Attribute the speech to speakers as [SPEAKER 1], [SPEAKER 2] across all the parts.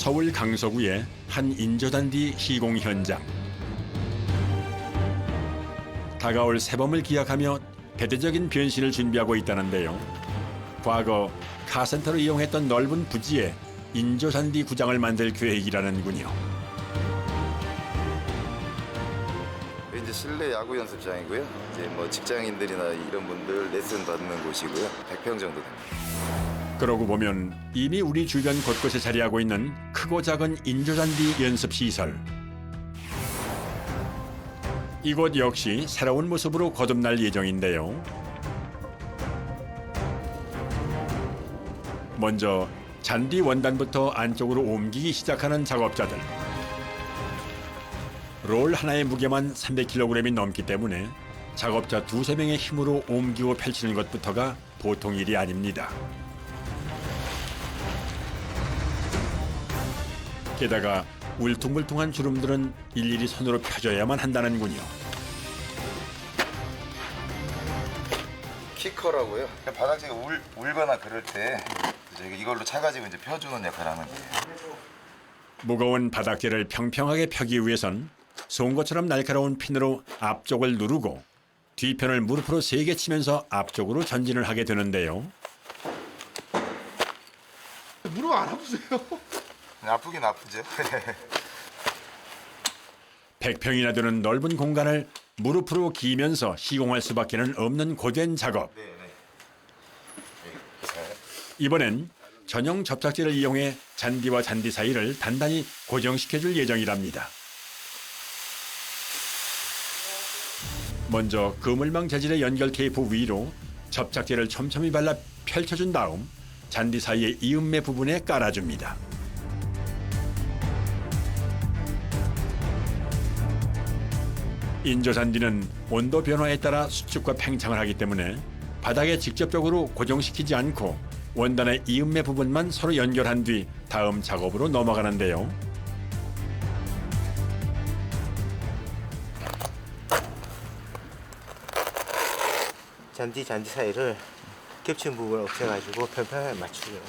[SPEAKER 1] 서울 강서구의 한 인조단디 시공 현장. 다가올 새봄을 기약하며 대대적인 변신을 준비하고 있다는데요. 과거 카센터로 이용했던 넓은 부지에 인조단디 구장을 만들 계획이라는군요.
[SPEAKER 2] 이제 실내 야구 연습장이고요. 이제 뭐 직장인들이나 이런 분들 레슨 받는 곳이고요. 100평 정도 됩니다.
[SPEAKER 1] 그러고 보면 이미 우리 주변 곳곳에 자리하고 있는 크고 작은 인조잔디 연습 시설. 이곳 역시 새로운 모습으로 거듭날 예정인데요. 먼저 잔디 원단부터 안쪽으로 옮기기 시작하는 작업자들. 롤 하나의 무게만 300kg이 넘기 때문에 작업자 두세 명의 힘으로 옮기고 펼치는 것부터가 보통 일이 아닙니다. 게다가 울퉁불퉁한 주름들은 일일이 손으로 펴줘야만 한다는군요.
[SPEAKER 2] 키커라고요. 바닥재가 울, 울거나 그럴 때 이제 이걸로 차가지고 이제 펴주는 역할을 하는 거예요.
[SPEAKER 1] 무거운 바닥재를 평평하게 펴기 위해선 송곳처럼 날카로운 핀으로 앞쪽을 누르고 뒤편을 무릎으로 세게 치면서 앞쪽으로 전진을 하게 되는데요.
[SPEAKER 3] 무릎 안 아프세요?
[SPEAKER 2] 아프긴 아프죠.
[SPEAKER 1] 100평이나 되는 넓은 공간을 무릎으로 기면서 시공할 수밖에는 없는 고된 작업.
[SPEAKER 2] 네, 네.
[SPEAKER 1] 이번엔 전용 접착제를 이용해 잔디와 잔디 사이를 단단히 고정시켜줄 예정이랍니다. 먼저 그물망 재질의 연결 테이프 위로 접착제를 촘촘히 발라 펼쳐준 다음 잔디 사이의 이음매 부분에 깔아줍니다. 인조 잔디는 온도 변화에 따라 수축과 팽창을 하기 때문에 바닥에 직접적으로 고정시키지 않고 원단의 이음매 부분만 서로 연결한 뒤 다음 작업으로 넘어가는데요.
[SPEAKER 4] 잔디 잔디 사이를 겹친 부분을 없애가지고 평평하게 맞추려고.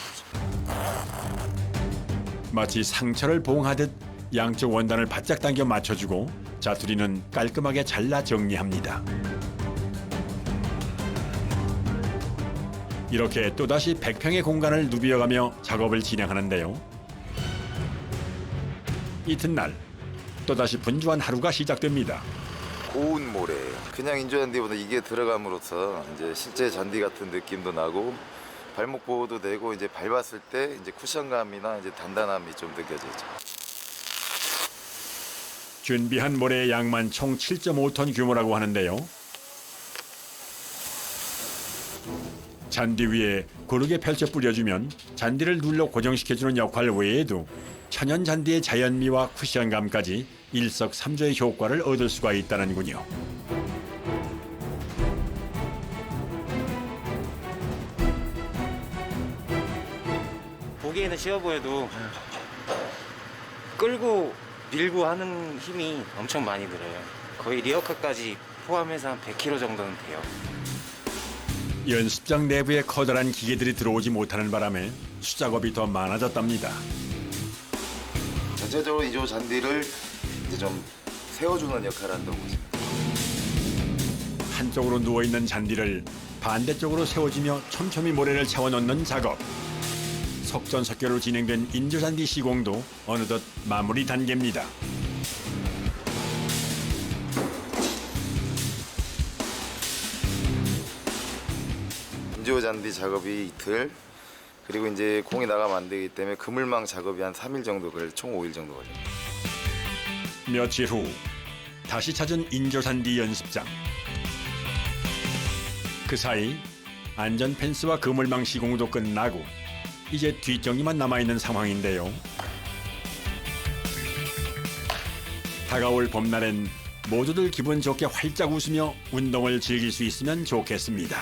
[SPEAKER 1] 마치 상처를 보응하듯 양쪽 원단을 바짝 당겨 맞춰주고 자투리는 깔끔하게 잘라 정리합니다. 이렇게 또다시 100평의 공간을 누비어가며 작업을 진행하는데요. 이튿날 또다시 분주한 하루가 시작됩니다.
[SPEAKER 2] 고운 모래예요. 그냥 인조잔디보다 이게 들어감으로써 이제 실제 잔디 같은 느낌도 나고 발목 보호도 되고 이제 밟았을 때 이제 쿠션감이나 이제 단단함이 좀 느껴지죠.
[SPEAKER 1] 준비한 모래의 양만 총 7.5톤 규모라고 하는데요. 잔디 위에 고르게 펼쳐 뿌려주면 잔디를 눌러 고정시켜주는 역할 외에도 천연 잔디의 자연미와 쿠션감까지 일석삼조의 효과를 얻을 수가 있다는군요.
[SPEAKER 4] 보기에는 쉬워 보여도 끌고 밀고 하는 힘이 엄청 많이 들어요. 거의 리어카까지 포함해서 한 100kg 정도는 돼요.
[SPEAKER 1] 연습장 내부에 커다란 기계들이 들어오지 못하는 바람에 수작업이 더 많아졌답니다.
[SPEAKER 2] 전체적으로 인조 잔디를 이제 좀 세워주는 역할을 한다고 보시면.
[SPEAKER 1] 한쪽으로 누워있는 잔디를 반대쪽으로 세워지며 촘촘히 모래를 채워넣는 작업. 속전속결로 진행된 인조잔디 시공도 어느덧 마무리 단계입니다.
[SPEAKER 2] 인조 잔디 작업이 이틀 그리고 이제 공이 나가면 안 되기 때문에 그물망 작업이 한 3일 정도 걸려 총 5일 정도 걸려요.
[SPEAKER 1] 며칠 후 다시 찾은 인조잔디 연습장. 그 사이 안전 펜스와 그물망 시공도 끝나고 이제 뒷정리만 남아있는 상황인데요. 다가올 봄날엔 모두들 기분 좋게 활짝 웃으며 운동을 즐길 수 있으면 좋겠습니다.